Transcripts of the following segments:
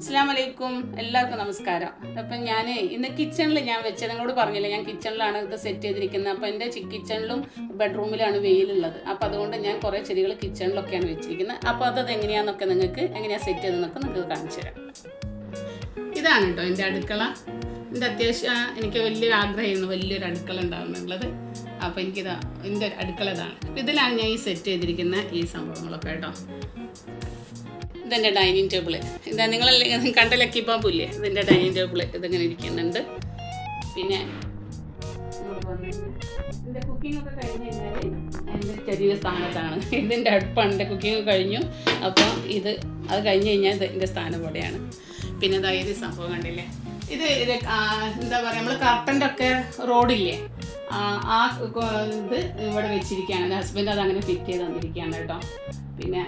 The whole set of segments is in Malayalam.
അസ്സാം വലൈക്കും എല്ലാവർക്കും നമസ്കാരം. അപ്പം ഞാൻ ഇന്ന് കിച്ചണിൽ ഞാൻ വെച്ചത് നിങ്ങളോട് പറഞ്ഞില്ല ഞാൻ കിച്ചണിലാണ് ഇത് സെറ്റ് ചെയ്തിരിക്കുന്നത്. അപ്പം എന്റെ കിച്ചണിലും ബെഡ്റൂമിലാണ് വെയിലുള്ളത്. അപ്പം അതുകൊണ്ട് ഞാൻ കുറേ ചെടികൾ കിച്ചണിലൊക്കെയാണ് വെച്ചിരിക്കുന്നത്. അപ്പോൾ അത് എങ്ങനെയാണെന്നൊക്കെ നിങ്ങൾക്ക് എങ്ങനെയാണ് സെറ്റ് ചെയ്തതെന്നൊക്കെ നിങ്ങൾക്ക് കാണിച്ചു തരാം. ഇതാണ് കേട്ടോ എന്റെ അടുക്കള. എന്റെ അത്യാവശ്യം എനിക്ക് വലിയൊരു ആഗ്രഹമായിരുന്നു വലിയൊരു അടുക്കള ഉണ്ടാകുന്നുള്ളത് അപ്പോൾ എനിക്കിതാ എന്റെ അടുക്കള ഇതാണ്. ഇതിലാണ് ഞാൻ ഈ സെറ്റ് ചെയ്തിരിക്കുന്ന ഈ സംഭവങ്ങളൊക്കെ കേട്ടോ ഇതെന്റെ ഡൈനിങ് ടേബിൾ ഇതാ നിങ്ങൾ കണ്ട ലക്കി പാമ്പില്ലേ ഇതിന്റെ ഡൈനിങ് ടേബിൾ ഇതിങ്ങനെ ഇരിക്കുന്നുണ്ട്. പിന്നെ ഇതിന്റെ കുക്കിംഗ് ഒക്കെ ചെറിയ സ്ഥാനത്താണ്. ഇതിന്റെ അടുപ്പാണ്. എന്റെ കുക്കിംഗ് കഴിഞ്ഞു. അപ്പോൾ ഇത് അത് കഴിഞ്ഞ് കഴിഞ്ഞാൽ ഇത് എന്റെ സ്ഥാനം പോലെയാണ് പിന്നെ ഇതായത് സംഭവം കണ്ടില്ലേ? ഇത് എന്താ പറയുക നമ്മൾ കർട്ടന്റെ ഒക്കെ റോഡില്ലേ? ആ ഇത് ഇവിടെ വെച്ചിരിക്കുകയാണ്. എന്റെ ഹസ്ബൻഡ് അത് അങ്ങനെ ഫിറ്റ് ചെയ്ത് തന്നിരിക്കുകയാണ് കേട്ടോ. പിന്നെ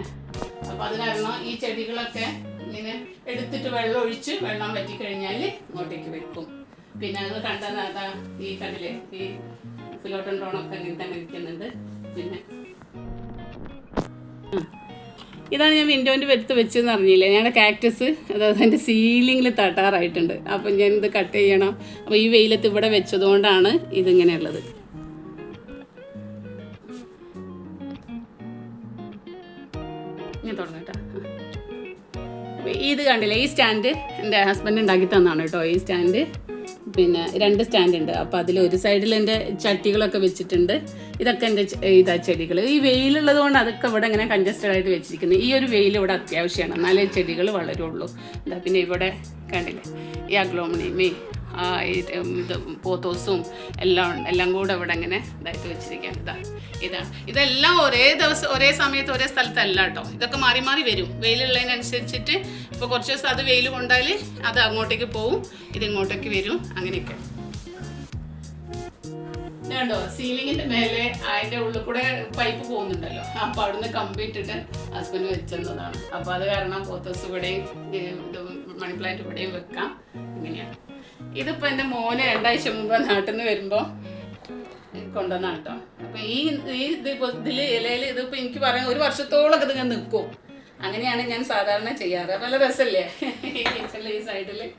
അപ്പോൾ അത് കാരണം ഈ ചെടികളൊക്കെ ഇങ്ങനെ എടുത്തിട്ട് വെള്ളം ഒഴിച്ച് വെള്ളം വറ്റി കഴിഞ്ഞാൽ ഇങ്ങോട്ടേക്ക് വെക്കും. പിന്നെ അത് കണ്ടത് ഈ കണ്ടില്ലേ ഈ ഫിലോട്ടൺ ഡ്രോണൊക്കെ ഇങ്ങനെ തന്നെ ഇരിക്കുന്നുണ്ട് പിന്നെ ഇതാണ് ഞാൻ വിൻഡോന്റെ വരുത്ത് വെച്ചെന്ന് അറിഞ്ഞില്ലേ? ഞങ്ങളുടെ കാക്ടസ് അതായത് എന്റെ സീലിങ്ങിൽ തട്ടാറായിട്ടുണ്ട്. അപ്പം ഞാൻ ഇത് കട്ട് ചെയ്യണം. അപ്പോൾ ഈ വെയിലത്ത് ഇവിടെ വെച്ചതുകൊണ്ടാണ് ഇതിങ്ങനെയുള്ളത്. ഞാൻ തുടങ്ങും കേട്ടോ. ഇത് കണ്ടില്ലേ ഈ സ്റ്റാൻഡ് എന്റെ ഹസ്ബൻഡ് ഉണ്ടാക്കി തന്നാണ് കേട്ടോ ഈ സ്റ്റാൻഡ് പിന്നെ രണ്ട് സ്റ്റാൻഡ് ഉണ്ട്. അപ്പോൾ അതിൽ ഒരു സൈഡിൽ എന്റെ ചട്ടികളൊക്കെ വെച്ചിട്ടുണ്ട്. ഇതൊക്കെ എന്റെ ഇതാ ചെടികൾ. ഈ വെയിലുള്ളത് കൊണ്ട് അതൊക്കെ ഇവിടെ ഇങ്ങനെ കൺജസ്റ്റഡ് ആയിട്ട് വെച്ചിരിക്കുന്നത് ഈ ഒരു വെയിൽ ഇവിടെ അത്യാവശ്യമാണ്. എന്നാലേ ചെടികൾ വളരുള്ളൂ. എന്താ പിന്നെ ഇവിടെ കണ്ടില്ലേ ഈ ഉം, ഇത് പോത്തോസും എല്ലാം എല്ലാം കൂടെ ഇവിടെ ഇങ്ങനെ ഇതായിട്ട് വെച്ചിരിക്കുകയാണ്. ഇതാ ഇതാണ് ഇതെല്ലാം ഒരേ ദിവസം ഒരേ സമയത്ത് ഒരേ സ്ഥലത്തല്ല കേട്ടോ. ഇതൊക്കെ മാറി മാറി വരും. വെയിലുള്ളതിനനുസരിച്ചിട്ട് ഇപ്പോൾ കുറച്ച് ദിവസം അത് വെയിൽ കൊണ്ടാൽ അത് അങ്ങോട്ടേക്ക് പോവും ഇത് ഇങ്ങോട്ടേക്ക് വരും അങ്ങനെയൊക്കെ. കണ്ടോ സീലിങ്ങിന്റെ മേലെ അതിന്റെ ഉള്ളിൽ കൂടെ പൈപ്പ് പോകുന്നുണ്ടല്ലോ. അപ്പൊ അവിടുന്ന് കമ്പി ഇട്ടിട്ട് ഹസ്ബൻഡ് വെച്ചെന്നതാണ്. അപ്പൊ അത് കാരണം പോത്തോസ് ഇവിടെയും മണി പ്ലാന്റ് ഇവിടെയും വെക്കാം. ഇങ്ങനെയാണ്. ഇതിപ്പോ എന്റെ മോന് രണ്ടാഴ്ച മുമ്പ് നാട്ടിൽ നിന്ന് വരുമ്പോ കൊണ്ടുവന്ന കേട്ടോ അപ്പൊ ഈ ഈ ഇത് ഇപ്പൊ ഇതിൽ ഇലയിൽ ഇതിപ്പോ എനിക്ക് പറയാം ഒരു വർഷത്തോളം ഇത് നിൽക്കും അങ്ങനെയാണ് ഞാൻ സാധാരണ ചെയ്യാറ്. നല്ല രസമല്ലേ ഈ സൈഡിൽ ഈ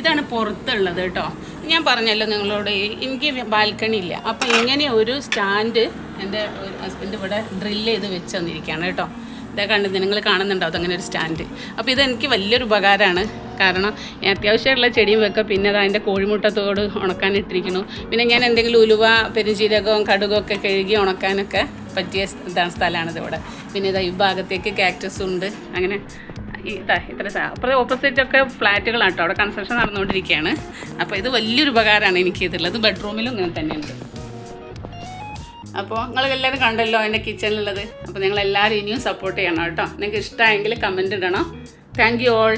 ഇതാണ് പുറത്തുള്ളത് കേട്ടോ ഞാൻ പറഞ്ഞല്ലോ നിങ്ങളോട് എനിക്ക് ബാൽക്കണി ഇല്ല. അപ്പോൾ ഇങ്ങനെ ഒരു സ്റ്റാൻഡ് എന്റെ ഹസ്ബൻഡ് ഇവിടെ ഡ്രില്ല് ചെയ്ത് വെച്ച് തന്നിരിക്കുകയാണ് കേട്ടോ ഇതാ കണ്ടത് നിങ്ങൾ കാണുന്നുണ്ടോ? അതങ്ങനെ ഒരു സ്റ്റാൻഡ്. അപ്പോൾ ഇതെനിക്ക് വലിയൊരു ഉപകാരമാണ്. കാരണം അത്യാവശ്യമുള്ള ചെടിയും വെക്കുക പിന്നെ അത് അതിന്റെ കോഴിമുട്ടത്തോട് ഉണക്കാൻ ഇട്ടിരിക്കുന്നു. പിന്നെ ഞാൻ എന്തെങ്കിലും ഉലുവ പെരുംജീരകവും ഒക്കെ കഴുകി ഉണക്കാനൊക്കെ പറ്റിയ സ്ഥലമാണിത് ഇവിടെ. പിന്നെ ഇതാ ഈ ഭാഗത്തേക്ക് കാക്ടസ് ഉണ്ട്. അങ്ങനെ ഇതാ ഇത്ര സാ അപ്പോൾ ഓപ്പോസിറ്റ് ഒക്കെ ഫ്ലാറ്റുകളാണ് കേട്ടോ. അവിടെ കൺസ്ട്രക്ഷൻ നടന്നുകൊണ്ടിരിക്കുകയാണ്. അപ്പോൾ ഇത് വലിയൊരു ഉപകാരമാണ് എനിക്ക് ഇതുള്ളത് ബെഡ്റൂമിലും ഇങ്ങനെ തന്നെയുണ്ട്. അപ്പോൾ നിങ്ങൾ എല്ലാവരും കണ്ടല്ലോ എന്റെ കിച്ചണിലുള്ളത് അപ്പോൾ നിങ്ങൾ എല്ലാവരും ഇനിയും സപ്പോർട്ട് ചെയ്യണം കേട്ടോ. നിങ്ങൾക്ക് ഇഷ്ടമായെങ്കിൽ കമന്റ് ഇടണം. Thank you all